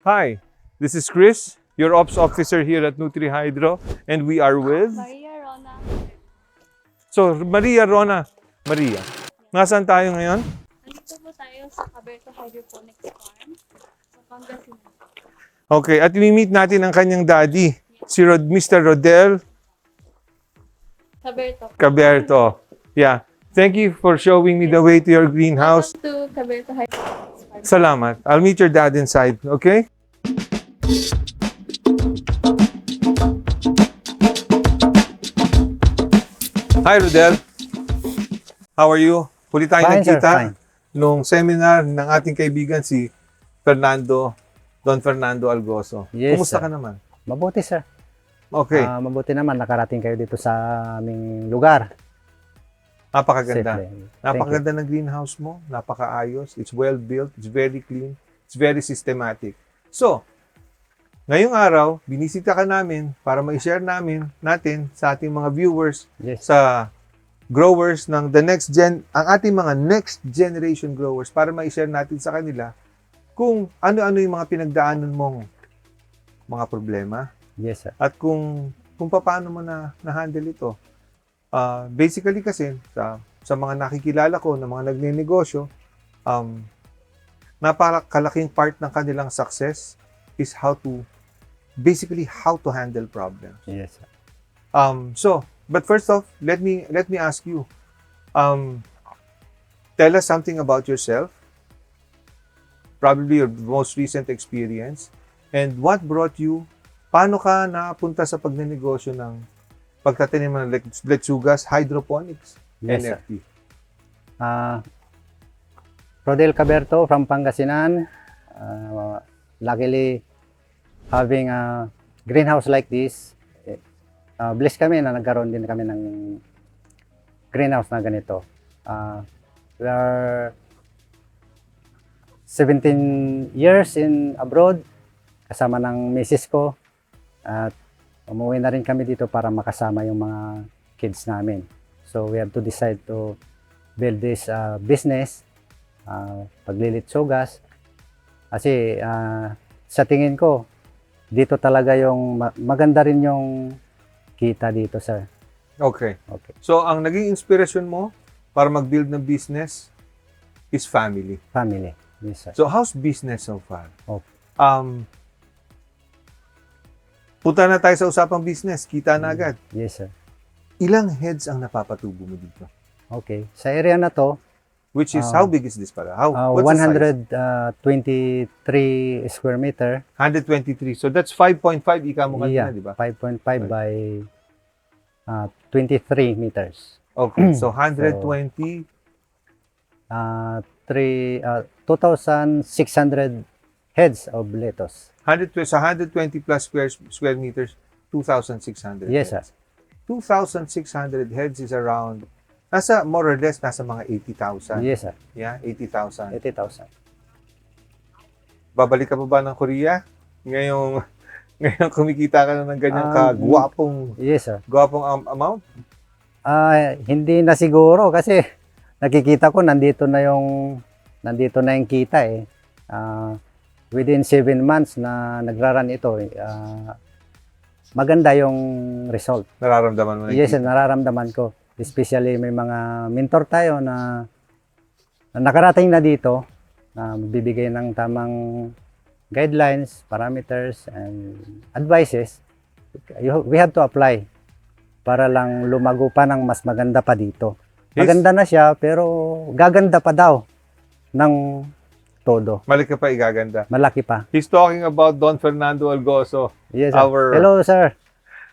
Hi, this is Chris, your ops officer here at NutriHydro, and we are with... Maria Rona. So, Maria Rona. Maria, nasaan tayo ngayon? Nandito po tayo sa Caberto Hydroponics Farm sa Pangasinan. Okay, at meet natin ang kanyang daddy, si Rod, Mr. Rodel Caberto. Caberto. Yeah. Thank you for showing me the way to your greenhouse. Welcome to Caberto Hydroponics. Salamat. I'll meet your dad inside, okay? Hi, Rodel. How are you? Huli tayo Fine, sir, nagkita fine. nung seminar ng ating kaibigan si Fernando, Don Fernando Algoso. Yes, Kumusta sir. ka naman? Mabuti sir. Okay, Ah, mabuti naman nakarating kayo dito sa aming lugar. Napakaganda. Napakaganda ng greenhouse mo. Napakaayos. It's well built. It's very clean. It's very systematic. So, ngayong araw, binisita ka namin para ma-share namin natin sa ating mga viewers. Yes. sa growers ng the next gen, ang ating mga next generation growers para ma-share natin sa kanila kung ano-ano yung mga pinagdaanan mong mga problema, Yes sir. at kung kung paano mo na na-handle ito. Ah, basically kasi sa sa mga nakikilala ko na mga nagnenegosyo, um napakalaking part ng kanilang success is how to basically how to handle problems. Yes sir. Um so, but first off, let me let me ask you um tell us something about yourself. Probably your most recent experience and what brought you paano ka napunta sa pagnenegosyo ng pagtatanim ng lech- lechugas hydroponics Yes. NFT? Ah, Rodel Caberto from Pangasinan. Ah, luckily having a greenhouse like this, ah, blessed kami na nagkaroon din kami ng greenhouse na ganito. Ah, we are 17 years in abroad kasama ng misis ko at umuwi na rin kami dito para makasama yung mga kids namin. So we have to decide to build this uh, business, uh, paglilit sugas. Kasi uh, sa tingin ko, dito talaga yung ma- maganda rin yung kita dito, sir. Okay. Okay. So ang naging inspiration mo para mag-build ng business is family. Family. Yes, sir. So how's business so far? Okay. Um, punta na tayo sa usapang business. Kita na agad. Yes, sir. Ilang heads ang napapatubo mo dito? Okay. Sa area na to, Which is, Ah. how big is this pala? How, uh, what's the size? 123 square meter. 123. So that's 5.5 ika mo kanina, Yeah, di ba? 5.5 by uh, 23 meters. Okay. So 120. uh, three, uh, 2,600 heads of lettuce. 100, sa 120 plus square, square meters, 2,600 Yes, heads. 2,600 heads is around, nasa more or less, nasa mga 80,000. Yes, sir. Yeah, 80,000. 80,000. babalik ka pa ba ng Korea? Ngayong, ngayong kumikita ka na ng ganyang Um, kagwapong, Yes, sir. gwapong am- amount? Ah, hindi na siguro kasi nakikita ko nandito na yung nandito na yung kita eh. Ah, within 7 months na nagraran ito, ah, maganda yung result. Nararamdaman mo na Yes, nararamdaman ko. Especially may mga mentor tayo na, na nakarating na dito na bibigay ng tamang guidelines, parameters, and advices. We have to apply para lang lumago pa ng mas maganda pa dito. Maganda na siya pero gaganda pa daw ng todo. Malik ka pa igaganda. Malaki pa. He's talking about Don Fernando Algoso, Yes, sir. Our- Hello, sir.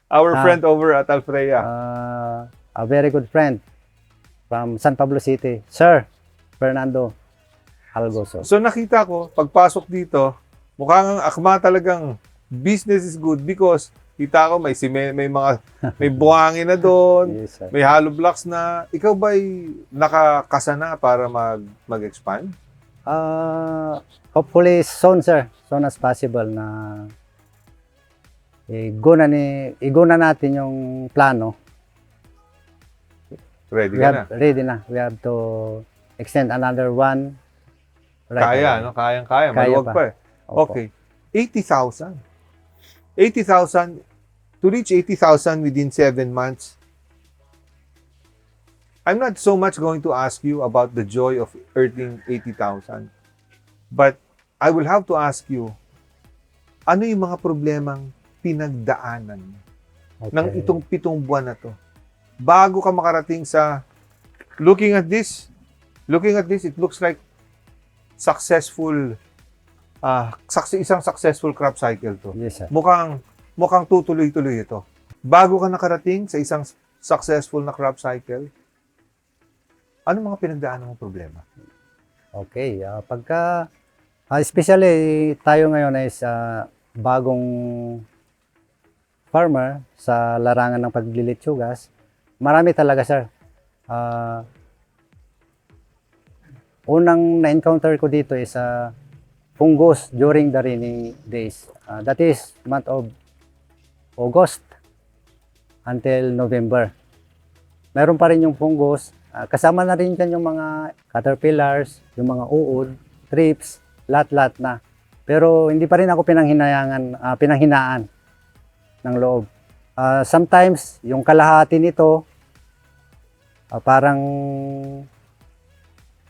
our Ah. friend over at Alfreya. uh, a very good friend from San Pablo City, Sir Fernando Algoso. so nakita ko, pagpasok dito, mukhang ang akma talagang business is good because kita ko may sime, may mga may buhangin na doon, Yes, sir. may hollow blocks na. Ikaw ba'y nakakasana para mag mag-expand? Uh, hopefully soon, sir. Soon as possible na iguna ni iguna natin yung plano. Ready We ka na? have ready na. We have to extend another one. Kaya, away. no? Kayang-kaya. Kaya Maluwag pa. pa eh. Okay. 80,000. 80,000 to reach 80,000 within 7 months. I'm not so much going to ask you about the joy of earning 80,000. But I will have to ask you, ano yung mga problemang pinagdaanan mo Okay. ng itong pitong buwan na to? Bago ka makarating sa looking at this, looking at this, it looks like successful success, isang successful crop cycle to. Yes, sir. Mukhang mukhang tutuloy-tuloy ito. Bago ka nakarating sa isang successful na crop cycle, ano mga pinagdaanan mong problema? Okay, ah, pagka ah, especially tayo ngayon ay sa bagong farmer sa larangan ng paglilitsugas, marami talaga sir. Ah, unang na-encounter ko dito is ah, fungus during the rainy days. Ah, that is month of August until November. Meron pa rin yung fungus. Ah, kasama na rin dyan yung mga caterpillars, yung mga uod, trips, lahat-lahat na. Pero hindi pa rin ako pinanghinayangan, ah, pinanghinaan ng loob. Ah, sometimes, yung kalahati nito, ah, parang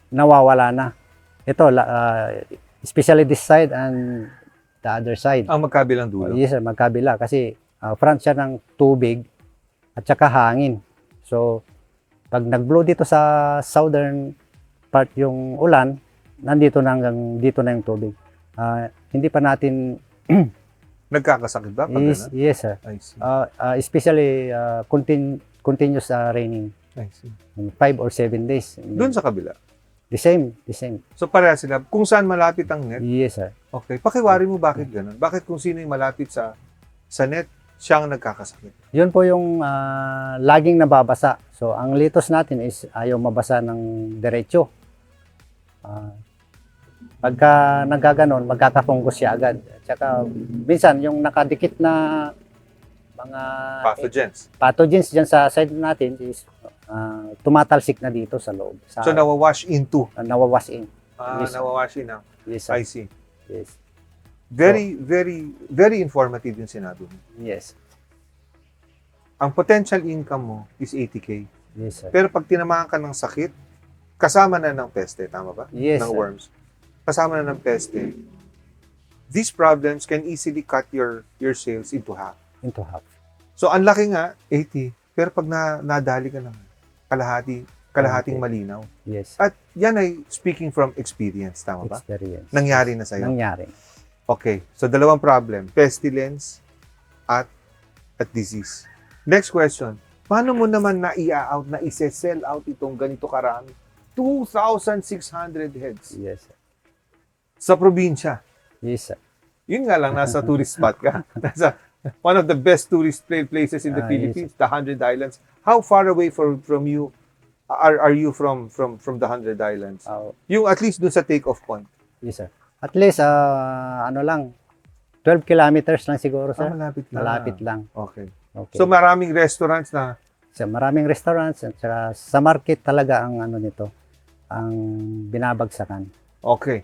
nawawala na. Ito, ah, especially this side and the other side. Ang magkabilang dulo. Yes, magkabila. Kasi ah, front siya ng tubig at saka hangin. So, pag nag-blow dito sa southern part yung ulan, nandito na hanggang dito na yung tubig. Ah, hindi pa natin, Nagkakasakit ba pag yes, ganun? yes sir. I see. Ah, ah, especially ah, contin- continuous ah, raining, I see. 5 or 7 days. Doon sa kabila. The same, the same. So pareha sila. Kung saan malapit ang net, Yes, sir. okay. Pakiwari mo bakit ganun. Bakit kung sino yung malapit sa sa net, siya ang nagkakasakit. Yun po yung ah, laging nababasa. So, ang litos natin is ayaw mabasa ng diretso. Ah, pagka nagkaganon, magkakafungus siya agad. At saka, minsan, yung nakadikit na mga Pathogens. pathogens dyan sa side natin is ah, tumatalsik na dito sa loob. Sa, So nawawash into. ah, nawawas in. Ah, Yes. nawawash in. ah. Yes, sir. I see. Yes. Very, very, very informative yung sinabi mo. Yes. Ang potential income mo is 80K. Yes, sir. Pero pag tinamaan ka ng sakit, kasama na ng peste, tama ba? Yes, ng sir. worms. Kasama na ng peste. These problems can easily cut your your sales into half. Into half. So, ang laki nga, 80. Pero pag na, nadali ka ng kalahati, kalahating Okay. malinaw. Yes. At yan ay speaking from experience, tama ba? Experience. Nangyari na sa'yo. Nangyari. Okay. So, dalawang problem. Pestilence at at disease. Next question. Paano mo naman na i-out, na i-sell out itong ganito karami? 2,600 heads Yes, sir. sa probinsya. Yes, sir. Yun nga lang, nasa tourist spot ka. Nasa one of the best tourist places in the yes. Philippines, the Hundred Islands. How far away from from you are are you from from from the Hundred Islands? Ah, Yung at least dun sa take-off point. Yes, sir. At least, ah, ano lang, 12 kilometers lang siguro, Ah, sir. malapit lang. Malapit lang. Okay. Okay. So maraming restaurants na So, maraming restaurants at saka sa market talaga ang ano nito, ang binabagsakan. okay.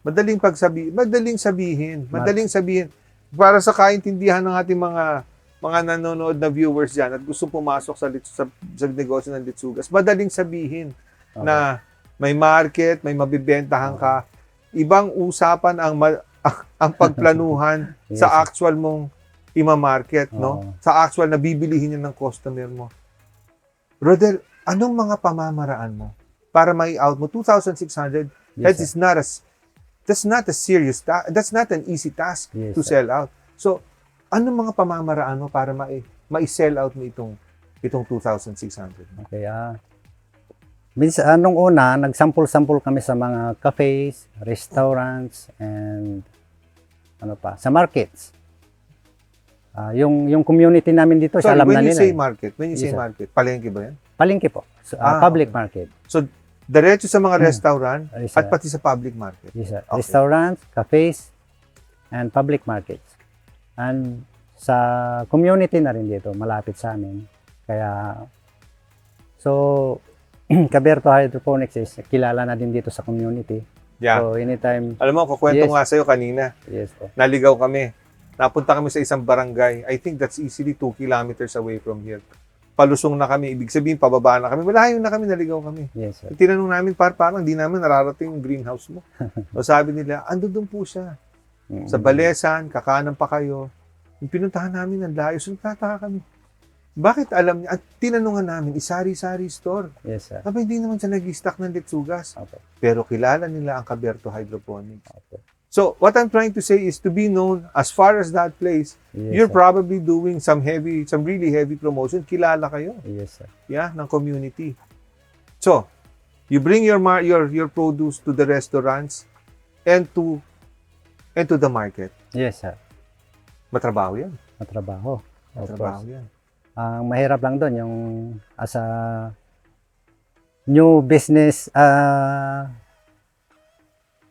Madaling pagsabi, madaling sabihin, madaling sabihin para sa kaintindihan ng ating mga mga nanonood na viewers diyan at gusto pumasok sa sa, sa negosyo ng litsugas. Madaling sabihin Okay. na may market, may mabibentahan ka. Ibang usapan ang ma- ang pagplanuhan Yes, sa actual mong ima-market, no? Oo. Sa actual na bibilihin niya ng customer mo. Rodel, anong mga pamamaraan mo para may out mo 2,600 Yes, heads sir. is not as that's not a serious ta- that's not an easy task Yes, to sir. sell out. So, anong mga pamamaraan mo para mai mai-sell out mo itong itong 2,600? Okay, ah. Minsan, anong una, nagsampul-sampul kami sa mga cafes, restaurants, and ano pa, sa markets. Ah, yung yung community namin dito, Sorry, alam when na you nila. say eh. market, when you Yes, say sir. market, palengke ba yan? Palengke po. So, ah, Ah, public okay. market. Diretso sa mga Hmm. restaurant Yes, at pati sa public market. Yes, sir. Okay. Restaurants, cafes, and public markets. And sa community na rin dito, malapit sa amin. Kaya, so, Caberto Hydroponics is kilala na din dito sa community. Yeah. So, anytime, Alam mo, kukwento Yes. nga sa'yo kanina. yes po. Naligaw kami. Napunta kami sa isang barangay. I think that's easily 2 kilometers away from here. Palusong na kami. Ibig sabihin, pababa na kami. Malayo na kami, naligaw kami. Yes, sir. Tinanong namin, par parang di namin nararating yung greenhouse mo. o sabi nila, ando doon po siya. Mm. Sa Balesan, kakanan pa kayo. Yung pinuntahan namin ng layo, so nagtataka kami. Bakit alam niya? At tinanungan namin, isari-sari store. Yes, sir. Sabi, hindi naman siya nag-stock ng letsugas. Opo. Pero kilala nila ang Caberto Hydroponics. Opo. So, what I'm trying to say is to be known as far as that place, Yes, you're sir. probably doing some heavy, some really heavy promotion. Kilala kayo, Yes, sir. yeah, ng community. So, you bring your mar- your your produce to the restaurants and to and to the market. Yes, sir. Matrabaho 'yan. Matrabaho. Matrabaho. 'yan. Ang mahirap lang doon yung as a new business uh,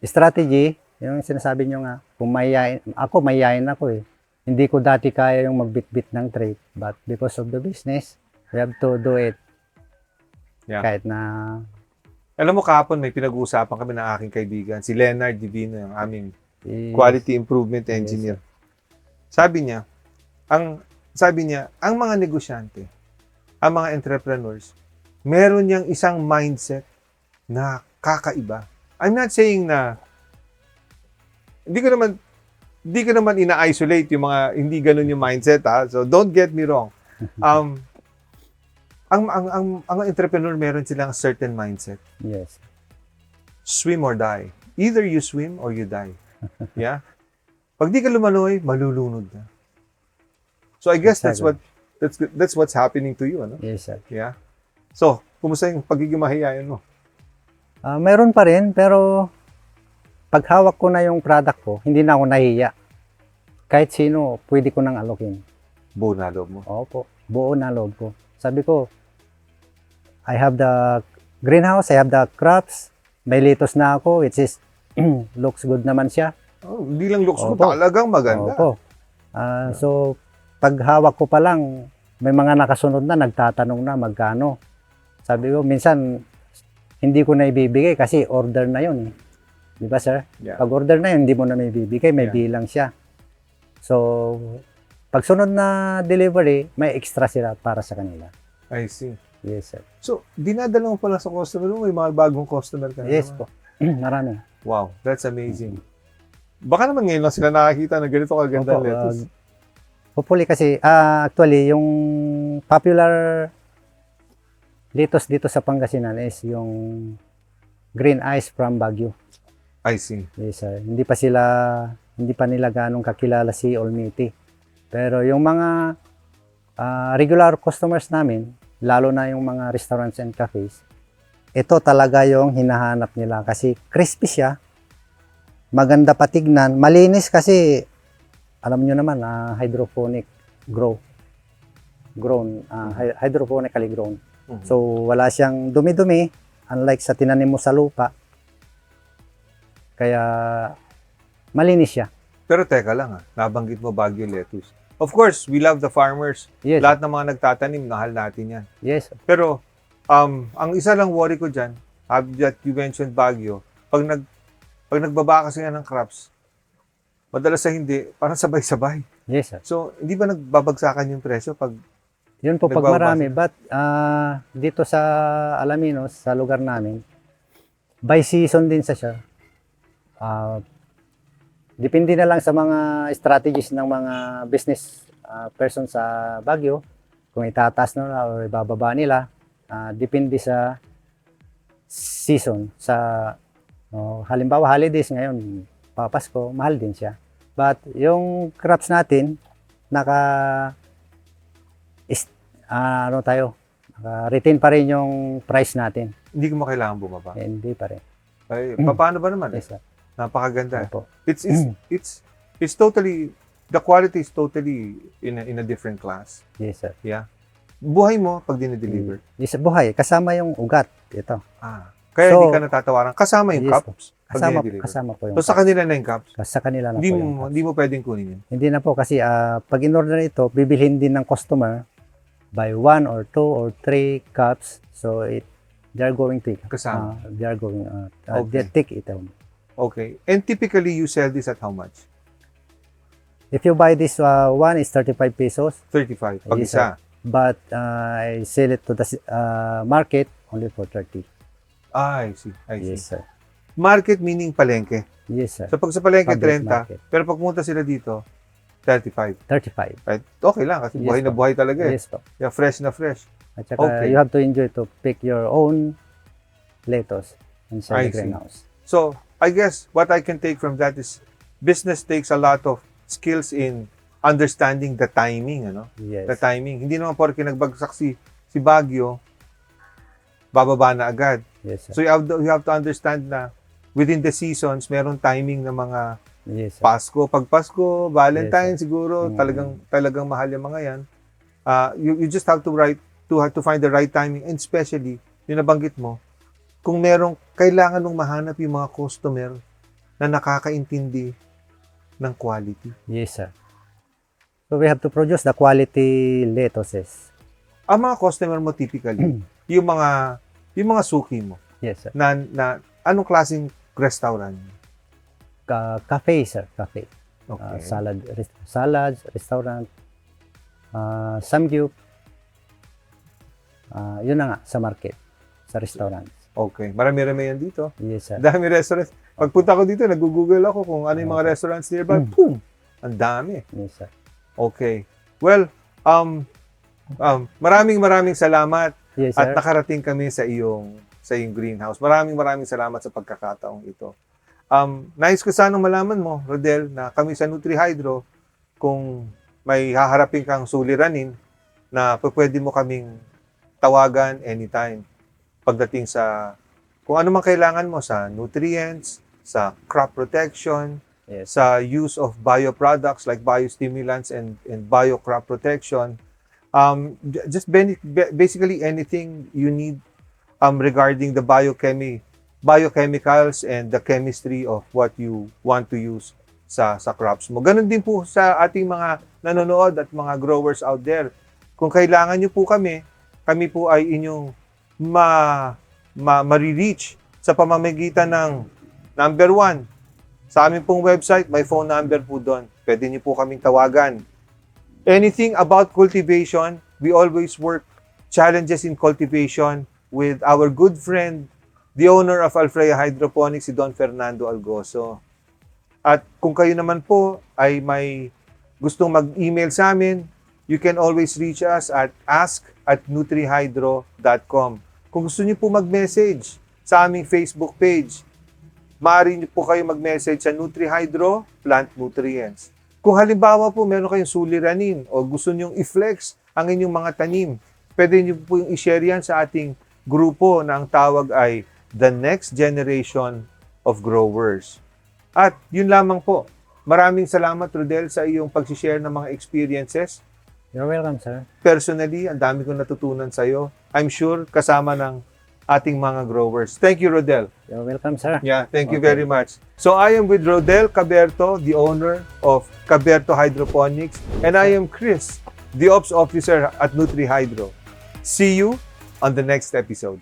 strategy, yung sinasabi nyo nga, kung mayayain, ako mayayain ako eh. Hindi ko dati kaya yung magbitbit ng trade, but because of the business, we have to do it. Yeah. Kahit na, Alam mo kahapon may pinag-uusapan kami ng aking kaibigan, si Leonard Divino, yung aming i- quality improvement engineer. Sabi niya, ang sabi niya, ang mga negosyante, ang mga entrepreneurs, meron niyang isang mindset na kakaiba. I'm not saying na hindi ko naman hindi ko naman ina-isolate yung mga hindi ganun yung mindset ha. So don't get me wrong. Um ang ang ang, ang entrepreneur meron silang certain mindset yes. swim or die. Either you swim or you die. Yeah? Pag di ka lumanoy, malulunod na. So I guess that's what that's that's what's happening to you, ano? Yes, sir. Yeah. So, kumusta yung pagiging mahihayin mo? Ah, meron pa rin, pero pag hawak ko na yung product ko, hindi na ako nahiya. Kahit sino, pwede ko nang alokin. Buo na loob mo. Opo, buo na loob ko. Sabi ko, I have the greenhouse, I have the crops, may litos na ako, which is, looks good naman siya. Oh, hindi lang looks Opo. talagang maganda. Opo. Ah, so, pag hawak ko pa lang, may mga nakasunod na, nagtatanong na magkano. Sabi ko, minsan, hindi ko na ibibigay kasi order na yun. Di ba, sir? Yeah. Pag order na yun, hindi mo na may bibigay, may Yeah. bilang siya. So, pag sunod na delivery, may extra sila para sa kanila. I see. Yes, sir. So, dinadala mo pala sa customer mo, may mga bagong customer ka na Yes naman. po. Marami. Wow, that's amazing. Baka naman ngayon lang sila nakakita na ganito kaganda Opo, lettuce. uh, hopefully kasi, ah, actually, yung popular lettuce dito sa Pangasinan is yung green ice from Baguio. I see. Yes, sir. Hindi pa sila, hindi pa nila ganong kakilala si Olmiti. Pero yung mga ah, regular customers namin, lalo na yung mga restaurants and cafes, ito talaga yung hinahanap nila kasi crispy siya, maganda patignan, malinis kasi alam nyo naman, ah, hydroponic grow. Grown, ah, hy- hydroponically grown. Mhm. So wala siyang dumi-dumi unlike sa tinanim mo sa lupa. Kaya malinis siya. Pero teka lang ha, nabanggit mo Baguio lettuce. Of course, we love the farmers. Yes. Lahat ng mga nagtatanim, mahal natin yan. Yes. Pero, um, ang isa lang worry ko dyan, have that you mentioned Baguio, pag, nag, pag nagbaba kasi ng crops, madalas sa hindi, parang sabay-sabay. Yes, sir. So, hindi ba nagbabagsakan yung presyo pag Yun po pag Nagbabasa. marami. But ah, dito sa Alaminos, sa lugar namin, by season din sa siya. Ah, depende na lang sa mga strategies ng mga business ah, person sa Baguio. Kung itataas nila o ibababa nila. Ah, depende sa season. Sa oh, halimbawa holidays ngayon, papasko, mahal din siya. But yung crops natin, naka is, ah, ano tayo, naka-retain pa rin yung price natin. hindi mo kailangan bumaba? Eh, hindi pa rin. Ay, Mm. paano ba naman? Yes, sir. Napakaganda. Opo. It's, it's, Mm. it's, it's totally, the quality is totally in a, in a different class. Yes, sir. Buhay mo pag dinideliver. Yes, buhay. Kasama yung ugat. Ito. Ah. Kaya So- hindi ka natatawaran. Kasama yung Yes, cups. Kasama, kasama po yung So, sa kanila na yung cups. sa kanila na Hindi po yung mo, hindi mo pwedeng kunin yun. Hindi na po kasi ah, pag in-order ito, bibilhin din ng customer by one or two or three cups. So, it, they are going to Kasama. ah, they are going, uh, uh, Okay. they take it home. Okay. And typically, you sell this at how much? If you buy this uh, one, is 35 pesos. 35 pag Yes, isa. But uh, I sell it to the uh, market only for 30. Ah, I see. I see. Yes, sir. Market meaning palengke. Yes, sir. So pag sa palengke, Public 30. market. Pero pag pumunta sila dito, 35. 35. Right? Okay lang kasi Yes, buhay na po. buhay talaga eh. Yes po. Yeah, fresh na fresh. At saka Okay. you have to enjoy to pick your own lettuce I inside the see. greenhouse. So, I guess what I can take from that is business takes a lot of skills in understanding the timing, ano? Yes. The timing. Hindi naman porke nagbagsak si si Baguio, bababa na agad. Yes, sir. So you have to, you have to understand na within the seasons, meron timing ng mga yes, sir. Pasko, pag Pasko, Valentine Yes, siguro, Mm. talagang talagang mahal yung mga 'yan. Ah, you, you just have to write to have to find the right timing and especially yung nabanggit mo, kung merong kailangan nung mahanap yung mga customer na nakakaintindi ng quality. Yes, sir. So we have to produce the quality lettuces. Ang mga customer mo typically, yung mga yung mga suki mo Yes, sir. na, na anong klaseng restaurant? Ka- cafe, sir. Cafe. Uh, Okay. salad, res- salads, restaurant, uh, samgyup. Uh, yun na nga, sa market, sa restaurant. Okay. Marami-rami yan dito. Yes, sir. Dami restaurants. Pagpunta ko dito, nag-google ako kung ano yung mga restaurants nearby. Mm. Boom! Ang dami. Yes, sir. Okay. Well, um, um, maraming maraming salamat Yes, at sir. nakarating kami sa iyong sa iyong greenhouse. Maraming maraming salamat sa pagkakataong ito. Um, nais ko sanang malaman mo, Rodel, na kami sa NutriHydro, kung may haharapin kang suliranin, na pwede mo kaming tawagan anytime pagdating sa kung ano man kailangan mo sa nutrients, sa crop protection, Yes. sa use of bioproducts like biostimulants and, and biocrop protection. Um, just basically anything you need um, regarding the biochemy, biochemicals and the chemistry of what you want to use sa, sa crops mo. Ganon din po sa ating mga nanonood at mga growers out there. Kung kailangan nyo po kami, kami po ay inyong ma, ma, ma-reach sa pamamagitan ng number one, sa aming pong website, may phone number po doon. Pwede niyo po kaming tawagan. Anything about cultivation, we always work challenges in cultivation with our good friend, the owner of Alfreya Hydroponics, si Don Fernando Algoso. At kung kayo naman po ay may gustong mag-email sa amin, you can always reach us at ask at nutrihydro.com. Kung gusto niyo po mag-message sa aming Facebook page, maaari niyo po kayo mag-message sa NutriHydro Plant Nutrients. Kung halimbawa po meron kayong suliranin o gusto niyong i-flex ang inyong mga tanim, pwede niyo po yung i-share yan sa ating grupo na ang tawag ay The Next Generation of Growers. At yun lamang po. Maraming salamat, Rodel, sa iyong pag-share ng mga experiences. You're welcome, sir. Personally, ang dami kong natutunan sa iyo. I'm sure kasama ng ating mga growers. Thank you, Rodel. You're welcome, sir. Yeah, thank you Okay. very much. So I am with Rodel Caberto, the owner of Caberto Hydroponics, and I am Chris, the ops officer at NutriHydro. See you on the next episode.